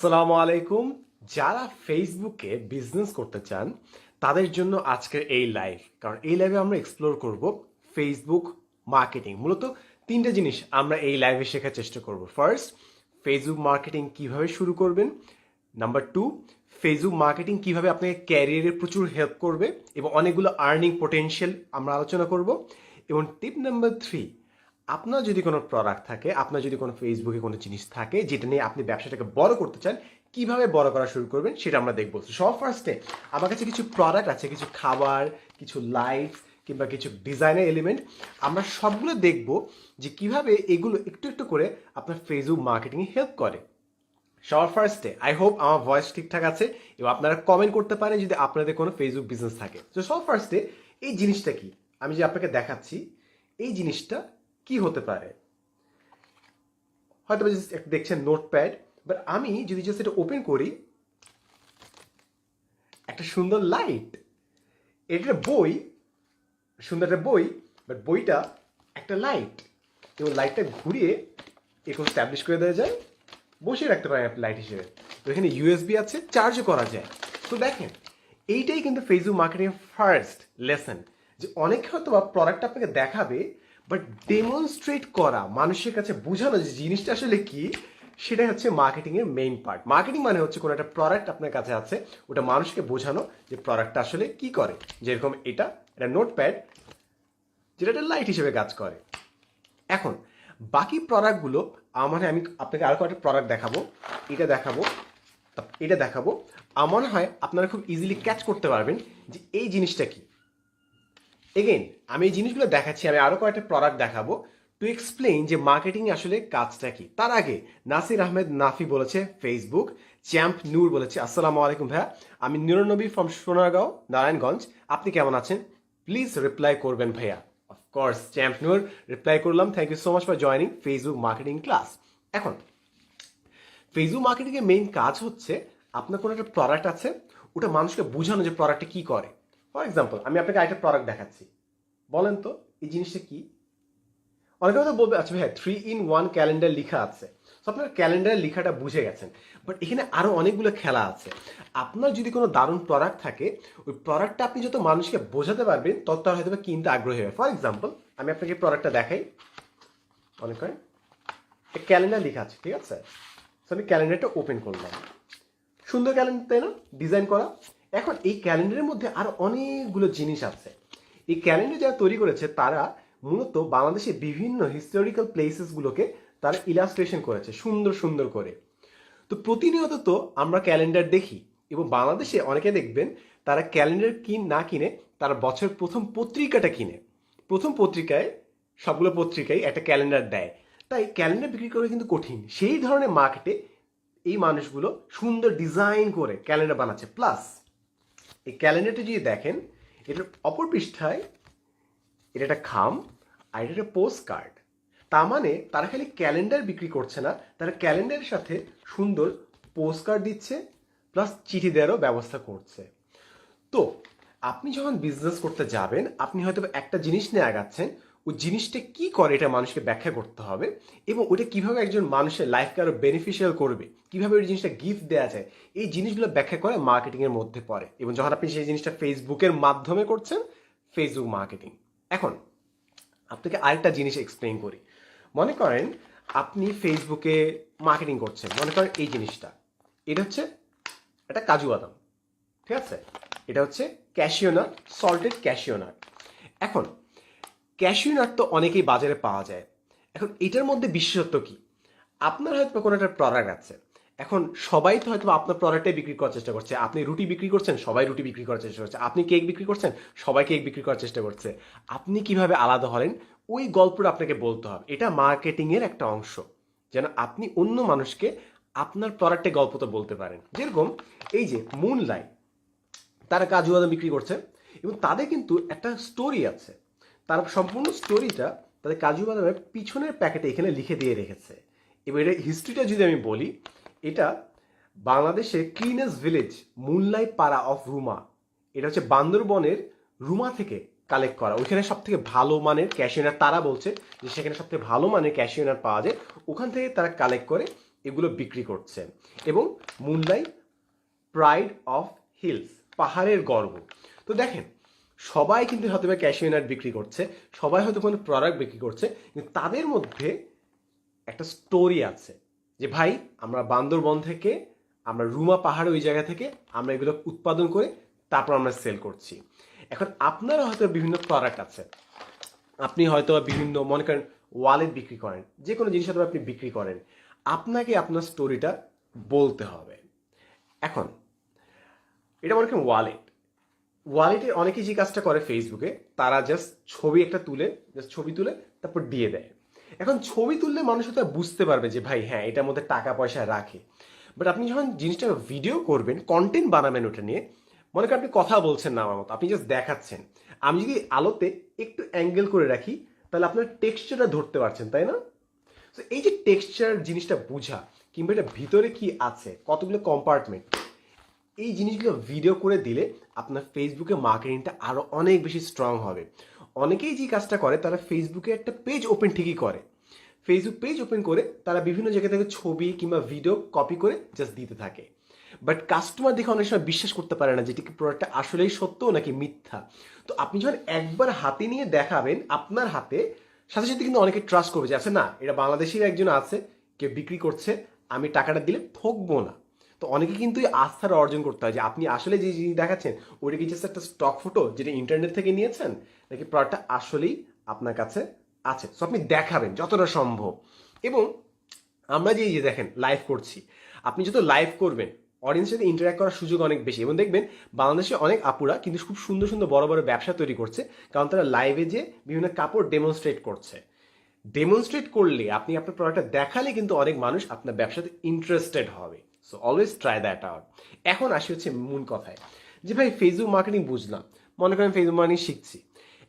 সালামু আলাইকুম। যারা ফেসবুকে বিজনেস করতে চান, তাদের জন্য আজকের এই লাইভ কারণ এই লাইভে আমরা এক্সপ্লোর করব ফেসবুক মার্কেটিং মূলত তিনটা জিনিস আমরা এই লাইভে শেখার চেষ্টা করব। ফার্স্ট ফেসবুক মার্কেটিং কীভাবে শুরু করবেন? নাম্বার টু ফেসবুক মার্কেটিং কীভাবে আপনাকে ক্যারিয়ারে প্রচুর হেল্প করবে এবং অনেকগুলো আর্নিং পোটেনশিয়াল আমরা আলোচনা করব। এবং টিপ নাম্বার থ্রি আপনার যদি কোনো প্রোডাক্ট থাকে, আপনার যদি কোনো ফেসবুকে কোনো জিনিস থাকে, যেটা নিয়ে আপনি ব্যবসাটাকে বড় করতে চান, কীভাবে বড় করা শুরু করবেন সেটা আমরা দেখব। সব ফার্স্টে আমার কাছে কিছু প্রোডাক্ট আছে, কিছু খাবার, কিছু লাইট কিংবা কিছু ডিজাইনের এলিমেন্ট আমরা সবগুলো দেখব যে কীভাবে এগুলো একটু একটু করে আপনার ফেসবুক মার্কেটিংয়ে হেল্প করে। সবার ফার্স্টে আই হোপ আমার ভয়েস ঠিকঠাক আছে, এবং আপনারা কমেন্ট করতে পারেন যদি আপনাদের কোনো ফেসবুক বিজনেস থাকে। তো সবার ফার্স্টে এই জিনিসটা কি? আমি যে আপনাকে দেখাচ্ছি, এই জিনিসটা কি হতে পারে? হয়তো দেখছেন নোটপ্যাড বাট আমি যদি জাস্ট এটা ওপেন করি, একটা সুন্দর লাইট এটা বই, সুন্দর একটা বই বাট বইটা একটা লাইট এবং লাইটটা ঘুরিয়ে এরকম স্ট্যাবলিশ করে দেওয়া যায়। বসিয়ে রাখতে পারেন লাইট হিসেবে। তো এখানে ইউএসবি আছে চার্জও করা যায়। তো দেখেন, এইটাই কিন্তু ফেসবুক মার্কেটিং ফার্স্ট লেসন যে অনেকে হয়তো বা প্রোডাক্ট আপনাকে দেখাবে বাট ডেমনস্ট্রেট করা, মানুষের কাছে বোঝানো যে জিনিসটা আসলে কি, সেটাই হচ্ছে মার্কেটিং এর মেইন পার্ট মার্কেটিং মানে হচ্ছে কোনো একটা প্রোডাক্ট আপনার কাছে আছে, ওটা মানুষকে বোঝানো যে প্রোডাক্টটা আসলে কি করে। যেরকম এটা এটা নোটপ্যাড যেটা একটা লাইট হিসেবে কাজ করে। এখন, বাকি প্রোডাক্টগুলো আমার, আমি আপনাকে আরও কয়েকটা প্রোডাক্ট দেখাবো। এটা দেখাবো এটা দেখাবো। আমার হয় আপনারা খুব ইজিলি ক্যাচ করতে পারবেন যে এই জিনিসটা কি। এগেইন আমি এই জিনিসগুলো দেখাচ্ছি, আমি আরও কয়েকটা প্রোডাক্ট দেখাবো টু এক্সপ্লেইন যে মার্কেটিং আসলে কাজটা কি। তার আগে, নাসির আহমেদ নাফি বলেছে ফেসবুক চ্যাম্প নূর বলেছে, আসসালামু আলাইকুম ভাইয়া, আমি নিরনবী ফ্রম সোনারগাঁও, নারায়ণগঞ্জ। আপনি কেমন আছেন? প্লিজ রিপ্লাই করবেন ভাইয়া। Of course champ Noor reply করলাম। Thank you so much for joining Facebook marketing class এখন ফেসবুক মার্কেটিংয়ের মেইন কাজ হচ্ছে, আপনার কোনো একটা প্রোডাক্ট আছে, ওটা মানুষকে বোঝানো যে প্রোডাক্টটা কি করে। ফর এক্সাম্পল আমি আপনাকে আরেকটা প্রোডাক্ট দেখাচ্ছি। বলেন তো, এই জিনিসটা কি? অনেকে হয়তো বলবে আচ্ছা ভাই থ্রি ইন ওয়ান ক্যালেন্ডার লেখা আছে। আপনার ক্যালেন্ডারের লেখাটা বুঝে গেছেন। বাট এখানে আরও অনেকগুলো খেলা আছে। আপনার যদি কোনো দারুণ প্রোডাক্ট থাকে, ওই প্রোডাক্টটা আপনি যত মানুষকে বোঝাতে পারবেন, তত তার হয়তো কিনতে আগ্রহী হবে। ফর এক্সাম্পল আমি আপনাকে প্রোডাক্টটা দেখাই। মনে করেন ক্যালেন্ডার লেখা আছে, ঠিক আছে? আমি ক্যালেন্ডারটা ওপেন করলাম। সুন্দর ক্যালেন্ডার তাই না? ডিজাইন করা। এখন এই ক্যালেন্ডারের মধ্যে আরও অনেকগুলো জিনিস আছে। এই ক্যালেন্ডার যারা তৈরি করেছে, তারা মূলত বাংলাদেশের বিভিন্ন হিস্টোরিক্যাল প্লেসেসগুলোকে তারা ইলাস্ট্রেশন করেছে, সুন্দর সুন্দর করে। তো প্রতিনিয়ত তো আমরা ক্যালেন্ডার দেখি এবং বাংলাদেশে অনেকে দেখবেন তারা ক্যালেন্ডার কিন না কিনে, তারা বছর প্রথম পত্রিকাটা কিনে। প্রথম পত্রিকায়, সবগুলো পত্রিকায় একটা ক্যালেন্ডার দেয়। তাই ক্যালেন্ডার বিক্রি করা কিন্তু কঠিন। সেই ধরনের মার্কেটে এই মানুষগুলো সুন্দর ডিজাইন করে ক্যালেন্ডার বানাচ্ছে। প্লাস এই ক্যালেন্ডারটা যদি দেখেন, এটার অপর পৃষ্ঠায় এটা একটা খাম আর এটা একটা পোস্ট কার্ড তার মানে তারা খালি ক্যালেন্ডার বিক্রি করছে না, তারা ক্যালেন্ডারের সাথে সুন্দর পোস্ট কার্ড দিচ্ছে প্লাস চিঠি দেওয়ারও ব্যবস্থা করছে। তো, আপনি যখন বিজনেস করতে যাবেন, আপনি হয়তো একটা জিনিস নিয়ে আগাচ্ছেন ওই জিনিসটা কি করে এটা মানুষকে ব্যাখ্যা করতে হবে এবং ওটা কীভাবে একজন মানুষের লাইফকে আরও বেনিফিশিয়াল করবে? কীভাবে ওই জিনিসটা গিফট দেওয়া যায়? এই জিনিসগুলো ব্যাখ্যা করে মার্কেটিং এর মধ্যে পড়ে। এবং যখন আপনি সেই জিনিসটা ফেসবুকের মাধ্যমে করছেন ফেসবুক মার্কেটিং এখন, আপনাকে আরেকটা জিনিস এক্সপ্লেইন করি। মনে করেন আপনি ফেসবুকে মার্কেটিং করছেন। মনে করেন এই জিনিসটা। এটা হচ্ছে একটা কাজু বাদাম। ঠিক আছে? এটা হচ্ছে cashew nut salted cashew nut এখন ক্যাশিও নাট তো অনেকেই বাজারে পাওয়া যায়। এখন এটার মধ্যে বিশেষত্ব কি? আপনার হয়তো কোনো একটা প্রোডাক্ট আছে। এখন সবাই তো হয়তো আপনার প্রোডাক্টটাই বিক্রি করার চেষ্টা করছে। আপনি রুটি বিক্রি করছেন, সবাই রুটি বিক্রি করার চেষ্টা করছে। আপনি কেক বিক্রি করছেন, সবাই কেক বিক্রি করার চেষ্টা করছে। আপনি কীভাবে আলাদা হলেন? ওই গল্পটা আপনাকে বলতে হবে। এটা মার্কেটিং এর একটা অংশ। যেন আপনি অন্য মানুষকে আপনার প্রোডাক্টে গল্প তো বলতে পারেন। যেরকম এই যে মুন লাইট তারা কাজু বাদাম বিক্রি করছে এবং তাদের কিন্তু একটা স্টোরি আছে। তার সম্পূর্ণ স্টোরিটা তাদের কাজু বাদামের পিছনের প্যাকেটে এখানে লিখে দিয়ে রেখেছে। এবার এটা হিস্ট্রিটা যদি আমি বলি, এটা বাংলাদেশের ক্লিনেস্ট ভিলেজ মুনলাই পাড়া অফ রুমা এটা হচ্ছে বান্দরবনের রুমা থেকে কালেক্ট করা। ওইখানে সব থেকে ভালো মানের ক্যাশিওনার তারা বলছে যে সেখানে সব থেকে ভালো মানের ক্যাশিওনার পাওয়া যায়। ওখান থেকে তারা কালেক্ট করে এগুলো বিক্রি করছে। এবং মুনলাই প্রাইড অফ হিলস পাহাড়ের গর্ব। তো দেখেন সবাই কিন্তু হয়তো বা ক্যাশিও নাট বিক্রি করছে, সবাই হয়তো কোনো প্রোডাক্ট বিক্রি করছে, কিন্তু তাদের মধ্যে একটা স্টোরি আছে যে, ভাই, আমরা বান্দরবন থেকে, আমরা রুমা পাহাড় ওই জায়গা থেকে, আমরা এগুলো উৎপাদন করে তারপর আমরা সেল করছি। এখন আপনারা হয়তো বিভিন্ন প্রোডাক্ট আছে। আপনি হয়তো বিভিন্ন, মনে করেন ওয়ালেট বিক্রি করেন যে কোনো জিনিস হয়তো আপনি বিক্রি করেন, আপনাকে আপনার স্টোরিটা বলতে হবে। এখন, এটা মনে করেন ওয়ালেট ওয়ালেটে অনেকে যে কাজটা করে ফেসবুকে তারা জাস্ট ছবি একটা তুলে জাস্ট ছবি তুলে, তারপর দিয়ে দেয়। এখন ছবি তুললে মানুষ হয়তো বুঝতে পারবে যে, ভাই হ্যাঁ এটার মধ্যে টাকা পয়সা রাখে। বাট আপনি যখন জিনিসটা ভিডিও করবেন কন্টেন্ট বানাবেন ওটা নিয়ে, মনে করেন আপনি কথা বলছেন না আমার মতো, আপনি জাস্ট দেখাচ্ছেন। আমি যদি আলোতে একটু অ্যাঙ্গেল করে রাখি, তাহলে আপনার টেক্সচারটা ধরতে পারছেন, তাই না? তো এই যে টেক্সচার জিনিসটা বোঝা, কিংবা এটা ভিতরে কি আছে, কতগুলো কম্পার্টমেন্ট এই জিনিসগুলো ভিডিও করে দিলে আপনার ফেসবুকে মার্কেটিংটা আরও অনেক বেশি স্ট্রং হবে। অনেকেই যে কাজটা করে, তারা ফেসবুকে একটা পেজ ওপেন ঠিকই করে। ফেসবুক পেজ ওপেন করে তারা বিভিন্ন জায়গা থেকে ছবি কিংবা ভিডিও কপি করে জাস্ট দিতে থাকে। বাট কাস্টমার দেখে অনেক সময় বিশ্বাস করতে পারে না যেটি কি প্রোডাক্টটা আসলেই সত্য নাকি মিথ্যা। তো আপনি যখন একবার হাতে নিয়ে দেখাবেন, আপনার হাতে সাথে সাথে কিন্তু অনেকে ট্রাস্ট করবে যে আচ্ছা না, এটা বাংলাদেশের একজন আছে, কেউ বিক্রি করছে, আমি টাকাটা দিলে ঠকবো না। তো অনেকে কিন্তু আস্থার অর্জন করতে হয় যে আপনি আসলে যে জিনিস দেখাচ্ছেন ওইটা কি জাস্ট একটা স্টক ফটো যেটা ইন্টারনেট থেকে নিয়েছেন, নাকি প্রোডাক্টটা আসলেই আপনার কাছে আছে। সো আপনি দেখাবেন যতটা সম্ভব। এবং আমরা যে যে দেখেন লাইভ করছি। আপনি যত লাইভ করবেন অডিয়েন্সের সাথে ইন্টারাক্ট করার সুযোগ অনেক বেশি। এবং দেখবেন বাংলাদেশে অনেক আপুরা কিন্তু খুব সুন্দর সুন্দর বড় বড় ব্যবসা তৈরি করছে, কারণ তারা লাইভে যে বিভিন্ন কাপড় ডেমনস্ট্রেট করছে। ডেমনস্ট্রেট করলে, আপনি আপনার প্রোডাক্টটা দেখালে কিন্তু অনেক মানুষ আপনার ব্যবসাতে ইন্টারেস্টেড হবে। So always try that out এখন আসি হচ্ছে মূল কথায়। যে ভাই ফেসবুক মার্কেটিং বুঝলাম। মনে করেন ফেসবুক মার্কেটিং শিখছি।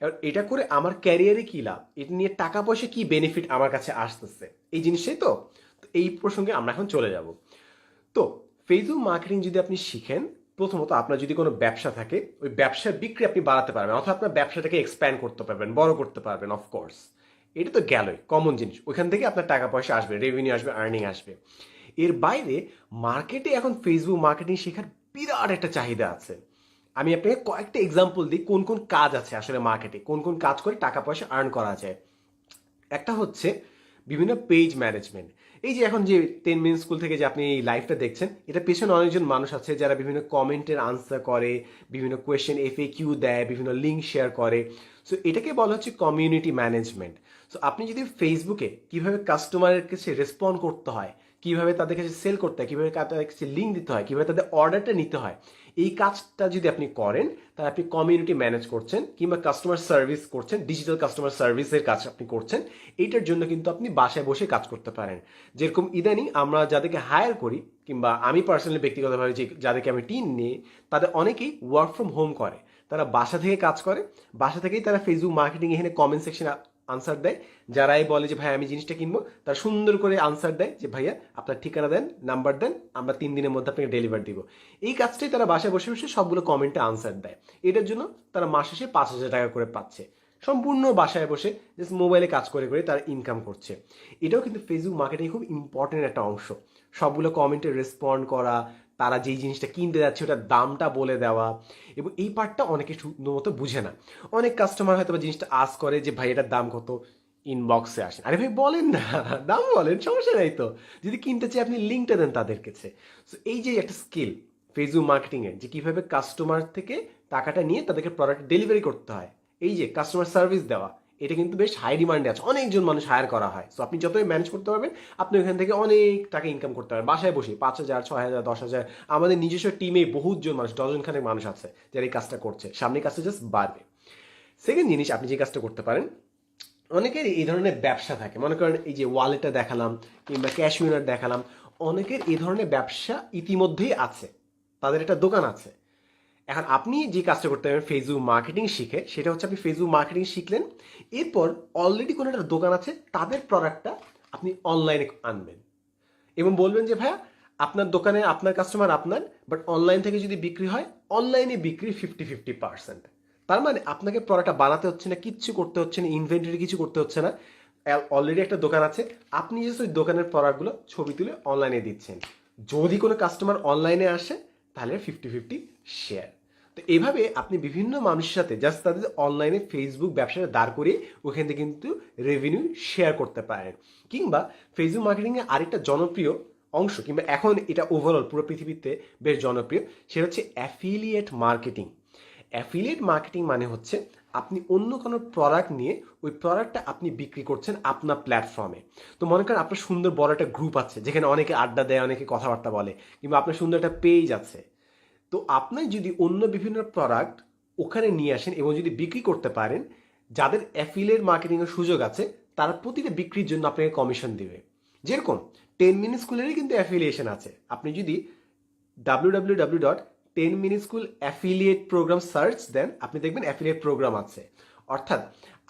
এবার এটা করে আমার ক্যারিয়ারে কী লাভ? এটা নিয়ে টাকা পয়সা কি বেনিফিট আমার কাছে আসতেছে? এই জিনিসটাই তো? এই প্রসঙ্গে আমরা এখন চলে যাব। তো ফেসবুক মার্কেটিং যদি আপনি শিখেন, প্রথমত আপনার যদি কোনো ব্যবসা থাকে, ওই ব্যবসার বিক্রি আপনি বাড়াতে পারবেন। অথবা আপনার ব্যবসাটাকে এক্সপ্যান্ড করতে পারবেন, বড় করতে পারবেন অফকোর্স এটা তো গেলই। কমন জিনিস। ওইখান থেকে আপনার টাকা পয়সা আসবে রেভিনিউ আসবে আর্নিং আসবে। এর বাইরে মার্কেটে এখন ফেসবুক মার্কেটিং শেখার বিরাট একটা চাহিদা আছে। আমি আপনাকে কয়েকটা এক্সাম্পল দিই, কোন কোন কাজ আছে আসলে মার্কেটে কোন কোন কাজ করে টাকা পয়সা আর্ন করা যায়। একটা হচ্ছে বিভিন্ন পেজ ম্যানেজমেন্ট এই যে এখন যে টেন মিনিট স্কুল থেকে যে আপনি এই লাইভটা দেখছেন, এটা পেছনে অনেকজন মানুষ আছে যারা বিভিন্ন কমেন্টের আনসার করে, বিভিন্ন কোয়েশ্চেন এফ এ কিউ দেয়, বিভিন্ন লিঙ্ক শেয়ার করে। সো এটাকে বলা হচ্ছে কমিউনিটি ম্যানেজমেন্ট সো আপনি যদি ফেসবুকে কীভাবে কাস্টমারের কাছে রেসপন্ড করতে হয় কীভাবে তাদের কাছে সেল করতে হয়, কীভাবে তাদের কাছে লিঙ্ক দিতে হয়, কীভাবে তাদের অর্ডারটা নিতে হয়, এই কাজটা যদি আপনি করেন, তাহলে আপনি কমিউনিটি ম্যানেজ করছেন কিংবা কাস্টমার সার্ভিস করছেন ডিজিটাল কাস্টমার সার্ভিসের কাজ আপনি করছেন, এইটার জন্য কিন্তু আপনি বাসায় বসে কাজ করতে পারেন। যেরকম ইদানিং আমরা যাদেরকে হায়ার করি কিংবা আমি পার্সোনালি ব্যক্তিগতভাবে যে, যাদেরকে আমি টিম নিই, তাদের অনেকেই ওয়ার্ক ফ্রম হোম করে। তারা বাসা থেকে কাজ করে, বাসা থেকেই তারা ফেসবুক মার্কেটিং এখানে কমেন্ট সেকশন আনসার দেয়। যারাই বলে যে, ভাই, আমি জিনিসটা কিনবো, তারা সুন্দর করে আনসার দেয় যে, ভাইয়া, আপনার ঠিকানা দেন নাম্বার দেন, আমরা তিন দিনের মধ্যে আপনাকে ডেলিভার দিব। এই কাজটাই তারা বাসায় বসে বসে সবগুলো কমেন্টে আনসার দেয়। এটার জন্য তারা মাস শেষে পাঁচ হাজার টাকা করে পাচ্ছে। সম্পূর্ণ বাসায় বসে জাস্ট মোবাইলে কাজ করে করে তারা ইনকাম করছে। এটাও কিন্তু ফেসবুক মার্কেটিং খুব ইম্পর্টেন্ট একটা অংশ। সবগুলো কমেন্টে রেসপন্ড করা তারা যেই জিনিসটা কিনতে যাচ্ছে ওটার দামটা বলে দেওয়া এবং এই পার্টটা অনেকে সুন্দর মতো বুঝে না। অনেক কাস্টমার হয়তো বা জিনিসটা আস করে যে, ভাই, এটার দাম কত? ইনবক্সে আসেন আরে ভাই, বলেন না। দাম বলেন, সমস্যা নাই তো। যদি কিনতে চাই, আপনি লিঙ্কটা দেন তাদের কাছে। সো এই যে একটা স্কিল ফেসবুক মার্কেটিংয়ের যে কীভাবে কাস্টমার থেকে টাকাটা নিয়ে তাদেরকে প্রোডাক্ট ডেলিভারি করতে হয়। এই যে কাস্টমার সার্ভিস দেওয়া। এটা কিন্তু বেশ হাই ডিমান্ডে আছে। অনেকজন মানুষ হায়ার করা হয়। সো আপনি যতই ম্যানেজ করতে পারবেন, আপনি ওখান থেকে অনেক টাকা ইনকাম করতে পারবেন। বাসায় বসে পাঁচ হাজার, ছয় হাজার, দশ হাজার, আমাদের নিজস্ব টিমে বহুতজন মানুষ ডজন খানেক মানুষ আছে, যারা এই কাজটা করছে। সামনে কাজটা জাস্ট বাড়বে। সেকেন্ড জিনিস, আপনি যে কাজটা করতে পারেন, অনেকের এই ধরনের ব্যবসা থাকে। মনে করেন এই যে ওয়ালেটটা দেখালাম কিংবা ক্যাশ উইনার দেখালাম, অনেকের এই ধরনের ব্যবসা ইতিমধ্যেই আছে। তাদের একটা দোকান আছে। এখন আপনি যে কাজটা করতে পারবেন ফেসবুক মার্কেটিং শিখে, সেটা হচ্ছে আপনি ফেসবুক মার্কেটিং শিখলেন, এরপর অলরেডি কোনো একটা দোকান আছে, তাদের প্রোডাক্টটা আপনি অনলাইনে আনবেন। এবং বলবেন যে, ভাইয়া, আপনার দোকানে আপনার কাস্টমার আপনার বাট অনলাইন থেকে যদি বিক্রি হয় অনলাইনে বিক্রি ফিফটি ফিফটি পার্সেন্ট তার মানে আপনাকে প্রোডাক্টটা বানাতে হচ্ছে না, কিচ্ছু করতে হচ্ছে না ইনভেন্টারি কিছু করতে হচ্ছে না। অলরেডি একটা দোকান আছে, আপনি জাস্ট ওই দোকানের প্রোডাক্টগুলো ছবি তুলে অনলাইনে দিচ্ছেন। যদি কোনো কাস্টমার অনলাইনে আসে, তাহলে ফিফটি ফিফটি শেয়ার তো এইভাবে আপনি বিভিন্ন মানুষের সাথে জাস্ট তাদের অনলাইনে ফেসবুক ব্যবসাটা দাঁড় করিয়ে ওখান থেকে কিন্তু রেভিনিউ শেয়ার করতে পারেন। কিংবা ফেসবুক মার্কেটিংয়ে আরেকটা জনপ্রিয় অংশ কিংবা এখন এটা ওভারঅল পুরো পৃথিবীতে বেশ জনপ্রিয়, সেটা হচ্ছে অ্যাফিলিয়েট মার্কেটিং অ্যাফিলিয়েট মার্কেটিং মানে হচ্ছে আপনি অন্য কোনো প্রোডাক্ট নিয়ে ওই প্রোডাক্টটা আপনি বিক্রি করছেন আপনার প্ল্যাটফর্মে তো মনে করেন আপনার সুন্দর বড় একটা গ্রুপ আছে, যেখানে অনেকে আড্ডা দেয়, অনেকে কথাবার্তা বলে, কিংবা আপনার সুন্দর একটা পেজ আছে। তো আপনি যদি অন্য বিভিন্ন প্রোডাক্ট ওখানে নিয়ে আসেন এবং যদি বিক্রি করতে পারেন, যাদের অ্যাফিলিয়েট মার্কেটিংয়ের সুযোগ আছে, তারা প্রতিটা বিক্রির জন্য আপনাকে কমিশন দেবে। যেরকম টেন মিনিট স্কুলেরই কিন্তু অ্যাফিলিয়েশন আছে। আপনি যদি W W dot Ten Minute School affiliate program search দেন আপনি দেখবেন অ্যাফিলিয়েট প্রোগ্রাম আছে। অর্থাৎ,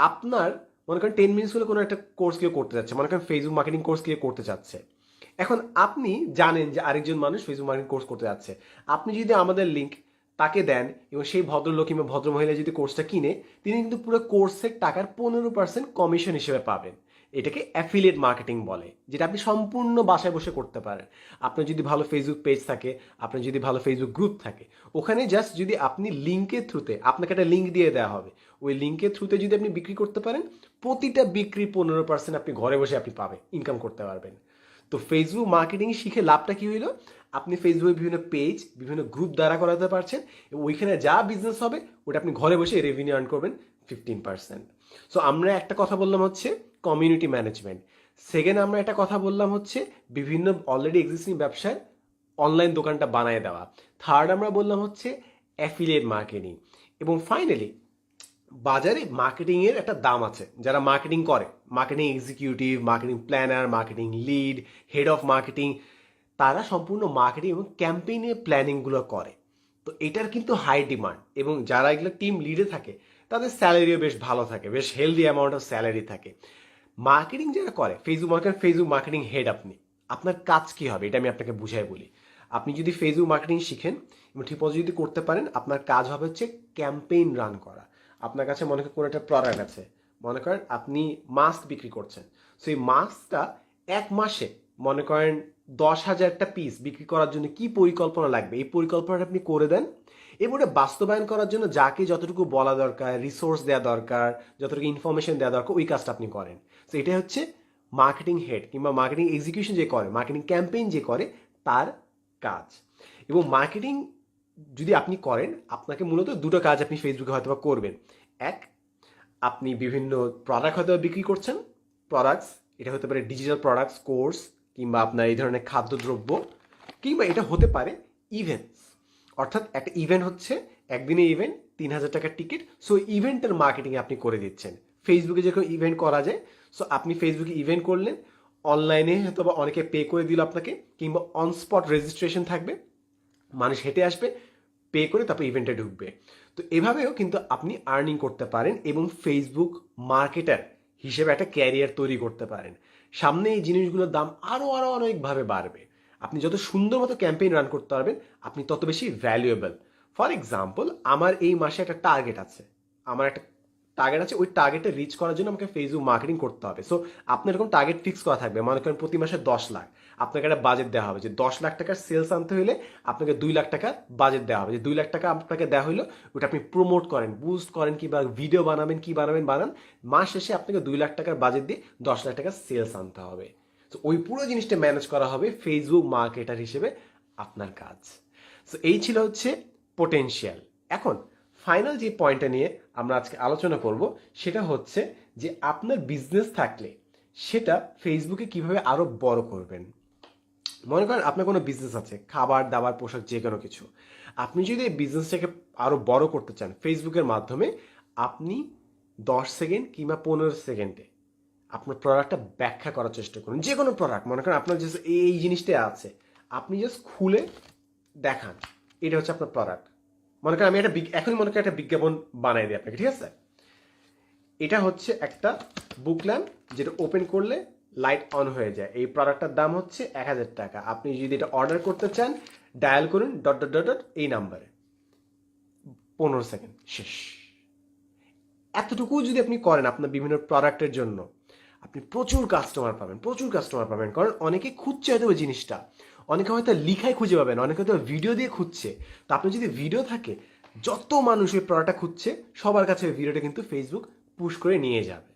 আপনার, মনে করেন টেন মিনিট স্কুলে কোনো একটা কোর্স কেউ করতে যাচ্ছে, মনে করেন ফেসবুক মার্কেটিং কোর্স কেউ করতে চাচ্ছে এখন আপনি জানেন যে আরেকজন মানুষ ফেসবুক মার্কেটিং কোর্স করতে যাচ্ছে। আপনি যদি আমাদের লিঙ্ক তাকে দেন এবং সেই ভদ্রলোক কিংবা ভদ্রমহিলা যদি কোর্সটা কিনে, তিনি কিন্তু পুরো কোর্সের টাকার পনেরো পার্সেন্ট কমিশন হিসেবে পাবেন। এটাকে অ্যাফিলিয়েট মার্কেটিং বলে, যেটা আপনি সম্পূর্ণ বাসায় বসে করতে পারেন। আপনার যদি ভালো ফেসবুক পেজ থাকে, আপনার যদি ভালো ফেসবুক গ্রুপ থাকে, ওখানে জাস্ট যদি আপনি লিঙ্কের থ্রুতে আপনাকে একটা লিঙ্ক দিয়ে দেওয়া হবে। ওই লিঙ্কের থ্রুতে যদি আপনি বিক্রি করতে পারেন, প্রতিটা বিক্রি পনেরো পার্সেন্ট আপনি ঘরে বসে আপনি পাবেন ইনকাম করতে পারবেন। তো ফেসবুক মার্কেটিং শিখে লাভটা কি হইল? আপনি ফেসবুকে বিভিন্ন পেজ বিভিন্ন গ্রুপ দ্বারা করাতে পারছেন এবং ওইখানে যা বিজনেস হবে, ওটা আপনি ঘরে বসে রেভিনিউ আর্ন করবেন ফিফটিন পার্সেন্ট সো আমরা একটা কথা বললাম হচ্ছে কমিউনিটি ম্যানেজমেন্ট সেকেন্ড আমরা একটা কথা বললাম হচ্ছে বিভিন্ন অলরেডি এক্সিস্টিং ব্যবসায় অনলাইন দোকানটা বানায় দেওয়া। থার্ড আমরা বললাম হচ্ছে অ্যাফিলিয়েট মার্কেটিং এবং ফাইনালি বাজারে মার্কেটিংয়ের একটা দাম আছে। যারা মার্কেটিং করে marketing executive marketing planner marketing lead head of marketing তারা সম্পূর্ণ মার্কেটিং এবং ক্যাম্পেইনের প্ল্যানিংগুলো করে। তো এটার কিন্তু হাই ডিমান্ড এবং যারা এগুলো টিম লিডে থাকে, তাদের স্যালারিও বেশ ভালো থাকে, বেশ হেলদি অ্যামাউন্ট অফ স্যালারি থাকে। মার্কেটিং যারা করে Facebook market Facebook marketing head আপনি, আপনার কাজ কি হবে? এটা আমি আপনাকে বুঝাই বলি। আপনি যদি ফেসবুক মার্কেটিং শিখেন এবং ঠিক যদি করতে পারেন, আপনার কাজ হবে হচ্ছে ক্যাম্পেইন রান করা। আপনার কাছে মনে করেন কোনো একটা প্রোডাক্ট আছে, মনে করেন আপনি মাস্ক বিক্রি করছেন। সেই মাস্কটা এক মাসে মনে করেন দশ হাজারটা পিস বিক্রি করার জন্য কি পরিকল্পনা লাগবে? এই পরিকল্পনাটা আপনি করে দেন। এবং বাস্তবায়ন করার জন্য যাকে যতটুকু বলা দরকার রিসোর্স দেওয়া দরকার, যতটুকু ইনফরমেশন দেওয়া দরকার, ওই কাজটা আপনি করেন। তো এটা হচ্ছে মার্কেটিং হেড কিংবা মার্কেটিং এক্সিকিউশন যে করে মার্কেটিং ক্যাম্পেইন যে করে, তার কাজ। এবং মার্কেটিং যদি আপনি করেন, আপনাকে মূলত দুটো কাজ আপনি ফেসবুকে হয়তো করবেন। এক, আপনি বিভিন্ন প্রোডাক্ট হয়তো বিক্রি করছেন। প্রোডাক্টস এটা হতে পারে ডিজিটাল প্রোডাক্টস কোর্স কিংবা আপনার এই ধরনের খাদ্যদ্রব্য, কিংবা এটা হতে পারে ইভেন্টস অর্থাৎ একটা ইভেন্ট হচ্ছে একদিনে ইভেন্ট তিন হাজার টাকার টিকিট সো ইভেন্টের মার্কেটিং আপনি করে দিচ্ছেন। ফেসবুকে যেরকম ইভেন্ট করা যায় সো আপনি ফেসবুকে ইভেন্ট করলেন অনলাইনে হয়তো বা অনেকে পে করে দিল আপনাকে, কিংবা অনস্পট রেজিস্ট্রেশন থাকবে, মানুষ হেঁটে আসবে পে করে তারপর ইভেন্টে ঢুকবে। তো এভাবেও কিন্তু আপনি আর্নিং করতে পারেন এবং ফেসবুক মার্কেটার হিসেবে একটা ক্যারিয়ার তৈরি করতে পারেন। সামনে এই জিনিসগুলোর দাম আরও আরও অনেকভাবে বাড়বে। আপনি যত সুন্দর মতো ক্যাম্পেইন রান করতে পারবেন, আপনি তত বেশি ভ্যালুয়েবল ফর এক্সাম্পল আমার এই মাসে একটা টার্গেট আছে। আমার একটা টার্গেট আছে, ওই টার্গেটে রিচ করার জন্য আমাকে ফেসবুক মার্কেটিং করতে হবে। সো আপনার এরকম টার্গেট ফিক্স করা থাকবে। মনে করেন প্রতি মাসে দশ লাখ। আপনাকে একটা বাজেট দেওয়া হবে যে দশ লাখ টাকার সেলস আনতে হলে আপনাকে দুই লাখ টাকা বাজেট দেওয়া হবে। যে দুই লাখ টাকা আপনাকে দেওয়া হলো ওটা আপনি প্রমোট করেন বুস্ট করেন, কিংবা ভিডিও বানাবেন, কি বানাবেন, বানান। মাস শেষে আপনাকে দুই লাখ টাকার বাজেট দিয়ে দশ লাখ টাকার সেলস আনতে হবে। তো ওই পুরো জিনিসটা ম্যানেজ করা হবে ফেসবুক মার্কেটার হিসেবে আপনার কাজ। সো এই ছিল হচ্ছে পোটেনশিয়াল এখন ফাইনাল যে পয়েন্টটা নিয়ে আমরা আজকে আলোচনা করব, সেটা হচ্ছে যে আপনার বিজনেস থাকলে সেটা ফেসবুকে কীভাবে আরও বড় করবেন? মনে করেন আপনার কোনো বিজনেস আছে, খাবার, দাবার, পোশাক, যে কোনো কিছু। আপনি যদি এই বিজনেসটাকে আরও বড় করতে চান ফেসবুকের মাধ্যমে আপনি দশ সেকেন্ড কিংবা পনেরো সেকেন্ডে আপনার প্রোডাক্টটা ব্যাখ্যা করার চেষ্টা করুন। যে কোনো প্রোডাক্ট মনে করেন আপনার জাস্ট এই জিনিসটা আছে। আপনি জাস্ট খুলে দেখান, এটা হচ্ছে আপনার প্রোডাক্ট মনে করেন আমি একটা এখনই মনে করেন একটা বিজ্ঞাপন বানাই দিই আপনাকে, ঠিক আছে? এটা হচ্ছে একটা বুক ল্যাম্প যেটা ওপেন করলে লাইট অন হয়ে যায়। এই প্রোডাক্টটার দাম হচ্ছে এক হাজার টাকা। আপনি যদি এটা অর্ডার করতে চান ডায়াল করুন ডট ডট ডট ডট এই নাম্বারে পনেরো সেকেন্ড শেষ। এতটুকু যদি আপনি করেন আপনার বিভিন্ন প্রোডাক্টের জন্য, আপনি প্রচুর কাস্টমার পাবেন, প্রচুর কাস্টমার পাবেন। কারণ অনেকে খুঁজছে হয়তো ওই জিনিসটা। অনেকে হয়তো লিখায় খুঁজে পাবেন অনেকে হয়তো ভিডিও দিয়ে খুঁজছে। তো আপনার যদি ভিডিও থাকে, যত মানুষ ওই প্রোডাক্টটা খুঁজছে, সবার কাছে ওই ভিডিওটা কিন্তু ফেসবুক পুশ করে নিয়ে যাবে।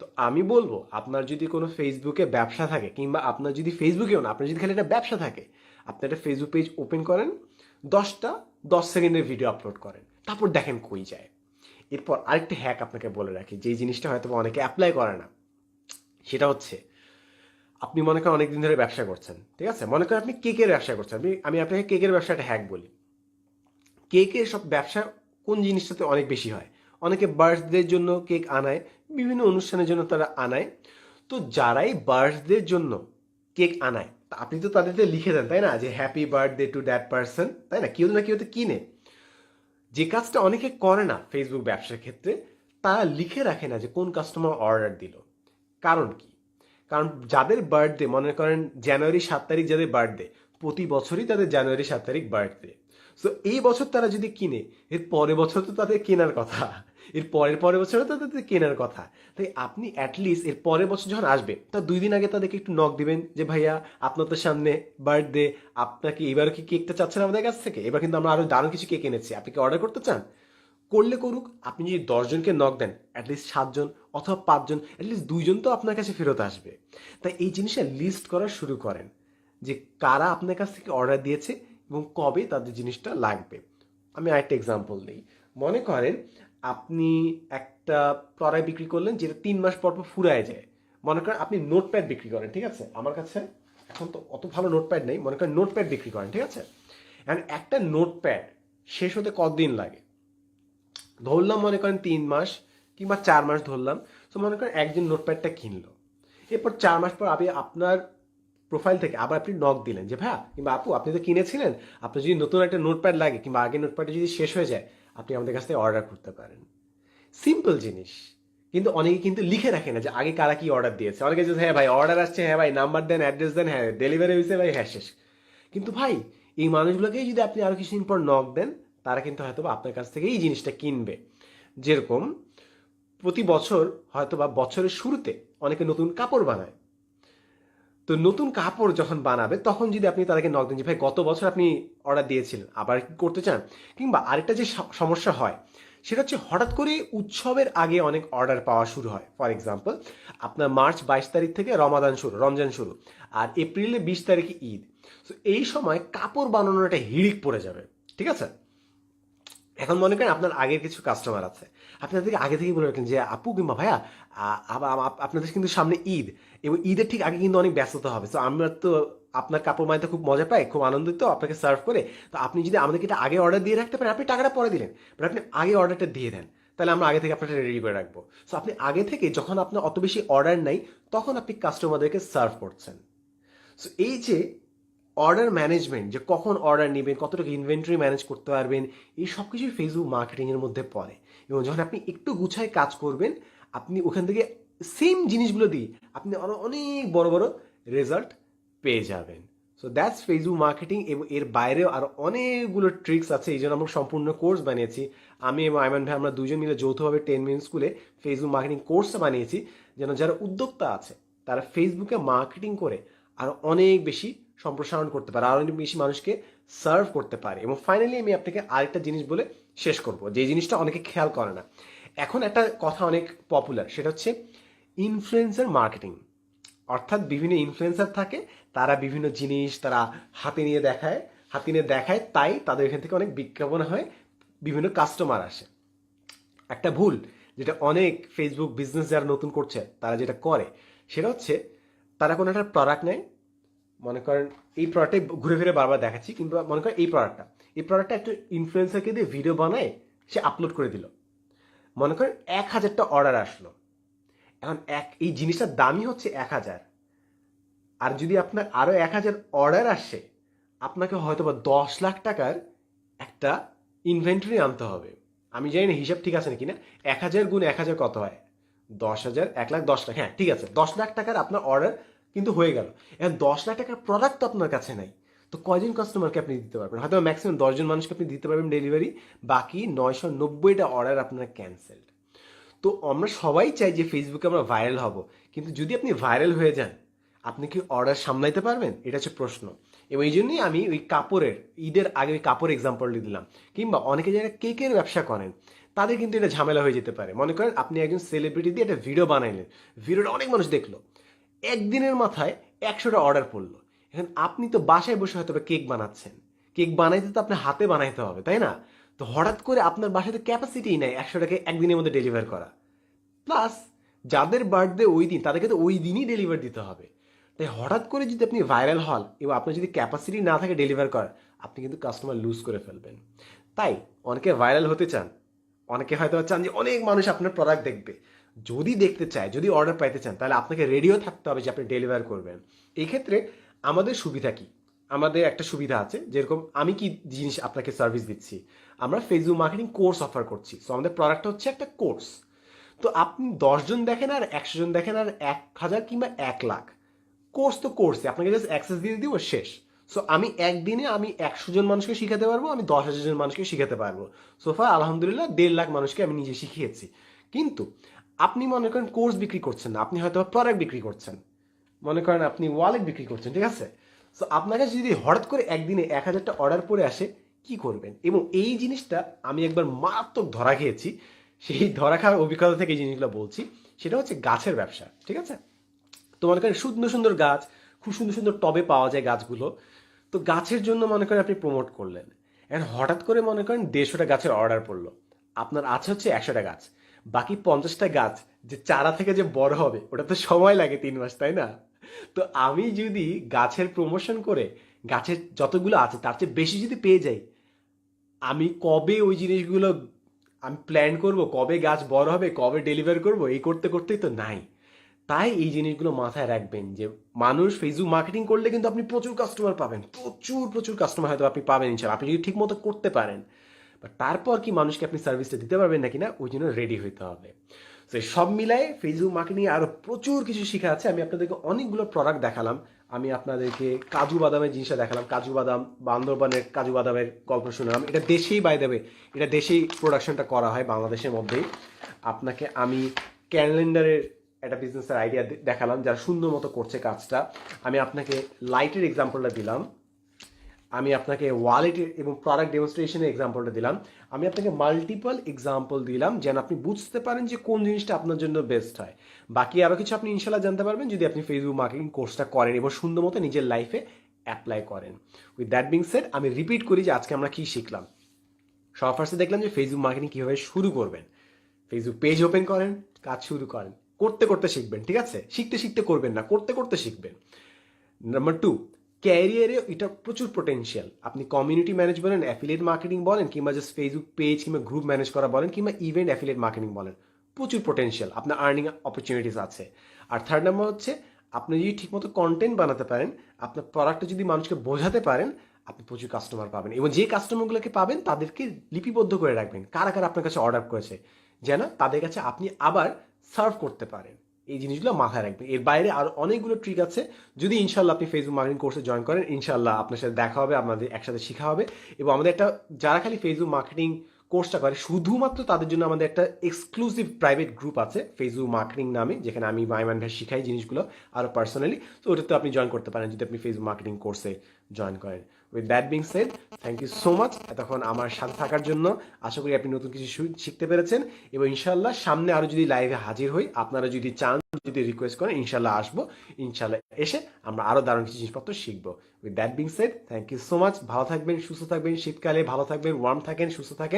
তো আমি বলব, আপনার যদি কোনো ফেসবুকে ব্যবসা থাকে, কিংবা আপনার যদি ফেসবুকেও না, আপনার যদি খালি একটা ব্যবসা থাকে, আপনি একটা ফেসবুক পেজ ওপেন করেন, দশটা, দশ সেকেন্ডের ভিডিও আপলোড করেন, তারপর দেখেন কই যায়। এরপর আরেকটা হ্যাক আপনাকে বলে রাখি, যেই জিনিসটা হয়তো অনেকে অ্যাপ্লাই করে না, সেটা হচ্ছে আপনি মনে করেন অনেকদিন ধরে ব্যবসা করছেন, ঠিক আছে? মনে করেন আপনি কেকের ব্যবসা করছেন। আমি আমি আপনাকে কেকের ব্যবসাটা হ্যাক বলি। কেকের সব ব্যবসা কোন জিনিসটাতে অনেক বেশি হয়? অনেকে বার্থডের জন্য কেক আনায়, বিভিন্ন অনুষ্ঠানের জন্য তারা আনায়। তো যারাই বার্থডের জন্য কেক আনায় আপনি তো তাদেরকে লিখে দেন, তাই না? যে happy birthday to that person তাই না? কেউ না কেউ তো কিনে। যে কাজটা অনেকে করে না ফেসবুক ব্যবসার ক্ষেত্রে, তারা লিখে রাখে না যে কোন কাস্টমার অর্ডার দিল। কারণ কি? কারণ যাদের বার্থডে মনে করেন জানুয়ারি সাত তারিখ যাদের বার্থডে প্রতি বছরই তাদের জানুয়ারি সাত তারিখ বার্থডে সো এই বছর তারা যদি কিনে, এর পরের বছর তো তাদের কেনার কথা। এর পরের পরের বছরও তো তাদের কেনার কথা। তাই আপনি অ্যাটলিস্ট এর পরের বছর যখন আসবে তার দুই দিন আগে তাদেরকে একটু নক দিবেন যে, ভাইয়া আপনার তো সামনে বার্থডে আপনাকে এবারও কি কেকটা চাচ্ছেন আমাদের কাছ থেকে? এবার কিন্তু আমরা আরও দারুণ কিছু কেক এনেছি। আপনি কি অর্ডার করতে চান? করলে করুক, আপনি যদি দশজনকে নক দেন অ্যাটলিস্ট সাতজন অথবা পাঁচজন অ্যাটলিস্ট দুইজন তো আপনার কাছে ফেরত আসবে। তাই এই জিনিসটা লিস্ট করা শুরু করেন যে কারা আপনার কাছ থেকে অর্ডার দিয়েছে এবং কবে তাদের জিনিসটা লাগবে। আমি আরেকটা এক্সাম্পল দিই। মনে করেন আপনি একটা প্রোডাক্ট বিক্রি করলেন, যেটা তিন মাস পর পর ফুরায় যায়। মনে করেন আপনি নোটপ্যাড বিক্রি করেন, ঠিক আছে? আমার কাছে এখন তো অত ভালো নোটপ্যাড নেই, মনে করেন নোটপ্যাড বিক্রি করেন, ঠিক আছে? এখন একটা নোটপ্যাড শেষ হতে কতদিন লাগে? ধরলাম মনে করেন তিন মাস কিংবা চার মাস ধরলাম, তো মনে করেন একজন নোটপ্যাডটা কিনলো। এরপর চার মাস পর আপনি আপনার প্রোফাইল থেকে আবার আপনি নক দিলেন যে, ভাইয়া, কিংবা আপু, আপনি তো কিনেছিলেন, আপনার যদি নতুন একটা নোটপ্যাড লাগে, কিংবা আগের নোটপ্যাডটা যদি শেষ হয়ে যায়, আপনি আমাদের কাছ থেকে অর্ডার করতে পারেন। সিম্পল জিনিস। কিন্তু অনেকে কিন্তু লিখে রাখে না যে, আগে কারা কি অর্ডার দিয়েছে? অনেকে যে হ্যাঁ ভাই অর্ডার আসছে হ্যাঁ ভাই নাম্বার দেন অ্যাড্রেস দেন হ্যাঁ ডেলিভারি হয়েছে, ভাই হ্যাঁ শেষ। কিন্তু ভাই, এই মানুষগুলোকে যদি আপনি আরও কিছুদিন পর নক দেন, তারা কিন্তু হয়তো আপনার কাছ থেকে এই জিনিসটা কিনবে। যেরকম প্রতি বছর হয়তো বা বছরের শুরুতে অনেকে নতুন কাপড় বানায়। তো নতুন কাপড় যখন বানাবে, তখন যদি আপনি তাদেরকে নক দেন যে, ভাই, গত বছর আপনি অর্ডার দিয়েছিলেন, আবার কি করতে চান? কিংবা আরেকটা যে সমস্যা হয়, সেটা হচ্ছে হঠাৎ করে উৎসবের আগে অনেক অর্ডার পাওয়া শুরু হয়। ফর এক্সাম্পল আপনার মার্চ বাইশ তারিখ থেকে রমাদান শুরু, রমজান শুরু, আর এপ্রিলে বিশ তারিখে ঈদ। তো এই সময় কাপড় বানানোর একটা হিড়িক পড়ে যাবে, ঠিক আছে? এখন মনে করেন আপনার আগের কিছু কাস্টমার আছে। আপনি তাদেরকে আগে থেকে বলে রাখলেন যে, আপু কিংবা ভাইয়া আপনাদের কিন্তু সামনে ঈদ। এবং ঈদের ঠিক আগে কিন্তু অনেক ব্যস্ততা হবে। তো আমরা তো আপনার কাপড় মাইতে খুব মজা পাই, খুব আনন্দিত, আপনাকে সার্ভ করে। তো আপনি যদি আমাদেরকে এটা আগে অর্ডার দিয়ে রাখতে পারেন, আপনি টাকাটা পরে দিলেন। বাট আপনি আগে অর্ডারটা দিয়ে দেন, তাহলে আমরা আগে থেকে আপনাটা রেডি করে রাখব। সো আপনি আগে থেকে যখন আপনার অত বেশি অর্ডার নাই, তখন আপনি কাস্টমারদেরকে সার্ভ করছেন। সো এই যে অর্ডার ম্যানেজমেন্ট যে কখন অর্ডার নেবেন, কতটুকু ইনভেন্টরি ম্যানেজ করতে পারবেন, এই সব কিছুই ফেসবুক মার্কেটিংয়ের মধ্যে পড়ে। এবং যখন আপনি একটু গুছায় কাজ করবেন, আপনি ওখান থেকে সেম জিনিসগুলো দিয়ে আপনি আরও অনেক বড় বড় রেজাল্ট পেয়ে যাবেন। সো দ্যাটস ফেসবুক মার্কেটিং এবং এর বাইরেও আরও অনেকগুলো ট্রিক্স আছে, এই জন্য আমরা সম্পূর্ণ কোর্স বানিয়েছি। আমি এবং আয়মান ভাই আমরা দুজন মিলে যৌথভাবে টেন মিনিট স্কুলে ফেসবুক মার্কেটিং কোর্সটা বানিয়েছি, যেন যারা উদ্যোক্তা আছে, তারা ফেসবুকে মার্কেটিং করে আরও অনেক বেশি সম্প্রসারণ করতে পারে, আরও অনেক বেশি মানুষকে সার্ভ করতে পারে। এবং ফাইনালি আমি আপনাকে আরেকটা জিনিস বলে শেষ করব, যে জিনিসটা অনেকে খেয়াল করে না। এখন একটা কথা অনেক পপুলার সেটা হচ্ছে ইনফ্লুয়েন্সার মার্কেটিং অর্থাৎ বিভিন্ন ইনফ্লুয়েন্সার থাকে, তারা বিভিন্ন জিনিস তারা হাতে নিয়ে দেখায়, হাতে নিয়ে দেখায়, তাই তাদের এখান থেকে অনেক বিজ্ঞাপন হয়, বিভিন্ন কাস্টমার আসে। একটা ভুল, যেটা অনেক ফেসবুক বিজনেস যারা নতুন করছে, তারা যেটা করে, সেটা হচ্ছে তারা কোনো একটা প্রোডাক্ট নেয় মনে করেন এই প্রোডাক্টে ঘুরে ফিরে বারবার দেখাচ্ছি, কিংবা মনে করেন এই প্রোডাক্টটা এই প্রোডাক্টটা একটা ইনফ্লুয়েন্সারকে দিয়ে ভিডিও বানায়, সে আপলোড করে দিল। মনে করেন এক হাজারটা অর্ডার আসলো। এখন এক, এই জিনিসটার দামই হচ্ছে এক হাজার। আর যদি আপনার আরও এক হাজার অর্ডার আসে, আপনাকে হয়তো বা দশ লাখ টাকার একটা ইনভেন্টরি আনতে হবে। আমি জানি না হিসাব ঠিক আছে নাকি না এক হাজার গুণ এক হাজার কত হয়? দশ হাজার, এক লাখ দশ লাখ। হ্যাঁ ঠিক আছে। দশ লাখ টাকার আপনার অর্ডার কিন্তু হয়ে গেল। এখন দশ লাখ টাকার প্রোডাক্ট তো আপনার কাছে নাই। তো কয়জন কাস্টমারকে আপনি দিতে পারবেন? হয়তো ম্যাক্সিমাম দশজন মানুষকে আপনি দিতে পারবেন ডেলিভারি বাকি নয়শো নব্বইটা অর্ডার আপনার ক্যান্সেলড তো আমরা সবাই চাই যে ফেসবুকে আমরা ভাইরাল হব। কিন্তু যদি আপনি ভাইরাল হয়ে যান, আপনি কি অর্ডার সামলাইতে পারবেন? এটা হচ্ছে প্রশ্ন। এবং এই জন্যই আমি ওই কাপড়ের, ঈদের আগে ওই কাপড় এক্সাম্পল দিলাম। কিংবা অনেকে যারা কেকের ব্যবসা করেন, তাদের কিন্তু এটা ঝামেলা হয়ে যেতে পারে। মনে করেন আপনি একজন সেলিব্রিটি দিয়ে একটা ভিডিও বানাইলেন। ভিডিওটা অনেক মানুষ দেখল। একদিনের মাথায় একশোটা অর্ডার পড়ল। এখন আপনি তো বাসায় বসে হয়তো কেক বানাচ্ছেন। কেক বানাইতে তো আপনার হাতে বানাইতে হবে, তাই না? তো হঠাৎ করে আপনার বাসায় তো ক্যাপাসিটিই নেই একশোটাকে একদিনের মধ্যে ডেলিভার করা। প্লাস যাদের বার্থডে ওই দিন, তাদেরকে তো ওই দিনই ডেলিভার দিতে হবে। তাই হঠাৎ করে যদি আপনি ভাইরাল হন, এবং আপনার যদি ক্যাপাসিটি না থাকে ডেলিভার করার, আপনি কিন্তু কাস্টমার লুজ করে ফেলবেন। তাই অনেকে ভাইরাল হতে চান। অনেকে হয়তো চান যে অনেক মানুষ আপনার প্রোডাক্ট দেখবে। যদি দেখতে চায়, যদি অর্ডার পাইতে চান, তাহলে আপনাকে রেডিও থাকতে হবে যে আপনি ডেলিভার করবেন। এই ক্ষেত্রে আমাদের সুবিধা কি? আমাদের একটা সুবিধা আছে, যেরকম আমি কি জিনিস আপনাকে সার্ভিস দিচ্ছি? আমরা ফেসবুক মার্কেটিং কোর্স অফার করছি। সো আমাদের প্রোডাক্টটা হচ্ছে একটা কোর্স তো আপনি দশজন দেখেন আর একশো জন দেখেন আর এক হাজার কিংবা এক লাখ। কোর্স তো কোর্সে আপনাকে জাস্ট অ্যাক্সেস দিয়ে দিব, শেষ। সো আমি একদিনে আমি একশো জন মানুষকে শিখাতে পারব, আমি দশ হাজার জন মানুষকে শিখাতে পারব। সোফা আলহামদুলিল্লাহ, দেড় লাখ মানুষকে আমি নিজে শিখিয়েছি। কিন্তু আপনি মনে করেন কোর্স বিক্রি করছেন না, আপনি হয়তো প্রোডাক্ট বিক্রি করছেন। মনে করেন আপনি ওয়ালেট বিক্রি করছেন, ঠিক আছে? সো আপনার কাছে যদি হঠাৎ করে একদিনে এক হাজারটা অর্ডার পরে আসে, কি করবেন? এবং এই জিনিসটা আমি একবার মারাত্মক ধরা খেয়েছি, সেই ধরা খাওয়ার অভিজ্ঞতা থেকে এই জিনিসগুলো বলছি, সেটা হচ্ছে গাছের ব্যবসা, ঠিক আছে? তো মনে করেন সুন্দর সুন্দর গাছ, খুব সুন্দর সুন্দর টবে পাওয়া যায় গাছগুলো, তো গাছের জন্য মনে করেন আপনি প্রমোট করলেন। এখন হঠাৎ করে মনে করেন দেড়শোটা গাছের অর্ডার পড়ল। আপনার আছে হচ্ছে একশোটা গাছ। বাকি পঞ্চাশটা গাছ যে চারা থেকে যে বড় হবে, ওটা তো সময় লাগে তিন মাস, তাই না? তো আমি যদি গাছের প্রমোশন করে, গাছের যতগুলো আছে, তার চেয়ে বেশি যদি পেয়ে যাই, আমি কবে ওই জিনিসগুলো আমি প্ল্যান করব, কবে গাছ বড় হবে, কবে ডেলিভার করব, এই করতে করতেই তো নাই। তাই এই জিনিসগুলো মাথায় রাখবেন যে, মানুষ ফেসবুক মার্কেটিং করলে কিন্তু আপনি প্রচুর কাস্টমার পাবেন, প্রচুর প্রচুর কাস্টমার হয়তো আপনি পাবেন, ইনশাল্লাহ। আপনি যদি ঠিক মতো করতে পারেন বাট তারপর কি মানুষকে আপনি সার্ভিসটা দিতে পারবেন নাকি না, ওই জন্য রেডি হতে হবে। তো সব মিলায় ফেসবুক মার্কেটিং আরও প্রচুর কিছু শেখা আছে। আমি আপনাদেরকে অনেকগুলো প্রোডাক্ট দেখালাম। আমি আপনাদেরকে কাজু বাদামের জিনিসটা দেখালাম। কাজু বাদাম, বান্দরবানের কাজু বাদামের গল্প শুনলাম। এটা দেশেই বাই দেবে এটা দেশেই প্রোডাকশনটা করা হয় বাংলাদেশের মধ্যেই। আপনাকে আমি ক্যালেন্ডারের একটা বিজনেসের আইডিয়া দেখালাম। যারা সুন্দর মতো করছে কাজটা, আমি আপনাকে লাইটের এক্সাম্পলটা দিলাম। আমি আপনাকে ওয়ালেটের এবং প্রোডাক্ট ডেমনস্ট্রেশনের এক্সাম্পলটা দিলাম। আমি আপনাকে মাল্টিপল এক্সাম্পল দিলাম যেন আপনি বুঝতে পারেন যে কোন জিনিসটা আপনার জন্য বেস্ট হয়। বাকি আরও কিছু আপনি ইনশাল্লাহ জানতে পারবেন যদি আপনি ফেসবুক মার্কেটিং কোর্সটা করেন এবং সুন্দর মতো নিজের লাইফে অ্যাপ্লাই করেন। উইথ দ্যাট বিং সেট আমি রিপিট করি যে আজকে আমরা কী শিখলাম। সব ফার্স্টে দেখলাম যে ফেসবুক মার্কেটিং কীভাবে শুরু করবেন। ফেসবুক পেজ ওপেন করেন, কাজ শুরু করেন। করতে করতে শিখবেন, ঠিক আছে? শিখতে শিখতে করবেন না, করতে করতে শিখবেন। নাম্বার টু ক্যারিয়ারে এটা প্রচুর পোটেনশিয়াল আপনি কমিউনিটি ম্যানেজ বলেন অ্যাফিলিয়েট মার্কেটিং বলেন, কিংবা জাস্ট ফেসবুক পেজ কিংবা গ্রুপ ম্যানেজ করা বলেন, কিংবা ইভেন্ট অ্যাফিলিয়েট মার্কেটিং বলেন, প্রচুর পোটেনশিয়াল আপনার আর্নিং অপরচুনিটিস আছে। আর থার্ড নাম্বার হচ্ছে, আপনি যদি ঠিকমতো কন্টেন্ট বানাতে পারেন, আপনার প্রোডাক্টটা যদি মানুষকে বোঝাতে পারেন, আপনি প্রচুর কাস্টমার পাবেন। এবং যে কাস্টমারগুলোকে পাবেন, তাদেরকে লিপিবদ্ধ করে রাখবেন। কারা কারা আপনার কাছে অর্ডার করেছে? যেন তাদের কাছে আপনি আবার সার্ভ করতে পারেন। এই জিনিসগুলো মাথায় রাখবেন এর বাইরে আর অনেকগুলো ট্রিক আছে। যদি ইনশাল্লাহ আপনি ফেসবুক মার্কেটিং কোর্সে জয়েন করেন ইনশাল্লাহ আপনার সাথে দেখা হবে, আপনাদের একসাথে শেখা হবে এবং আমাদের একটা যারা খালি ফেসবুক মার্কেটিং কোর্সটা করে, শুধুমাত্র তাদের জন্য আমাদের একটা এক্সক্লুসিভ প্রাইভেট গ্রুপ আছে ফেসবুক মার্কেটিং নামে, যেখানে আমি মাইমান ভাই শিখাই জিনিসগুলো আরও পার্সোনালি তো ওটাতে আপনি জয়েন করতে পারেন যদি আপনি ফেসবুক মার্কেটিং কোর্সে জয়েন করেন। With that being said thank you so much এতক্ষণ আমার সাথে থাকার জন্য। আশা করি আপনি নতুন কিছু শিখতে পেরেছেন। এবং ইনশাল্লাহ সামনে আরও যদি লাইভে হাজির হই, আপনারা যদি চান, যদি রিকোয়েস্ট করেন ইনশাল্লাহ আসব। ইনশাল্লাহ এসে আমরা আরও দারুণ কিছু জিনিসপত্র শিখব। With that being said thank you so much ভালো থাকবেন, সুস্থ থাকবেন, শীতকালে ভালো থাকবেন ওয়ার্ম থাকেন, সুস্থ থাকেন।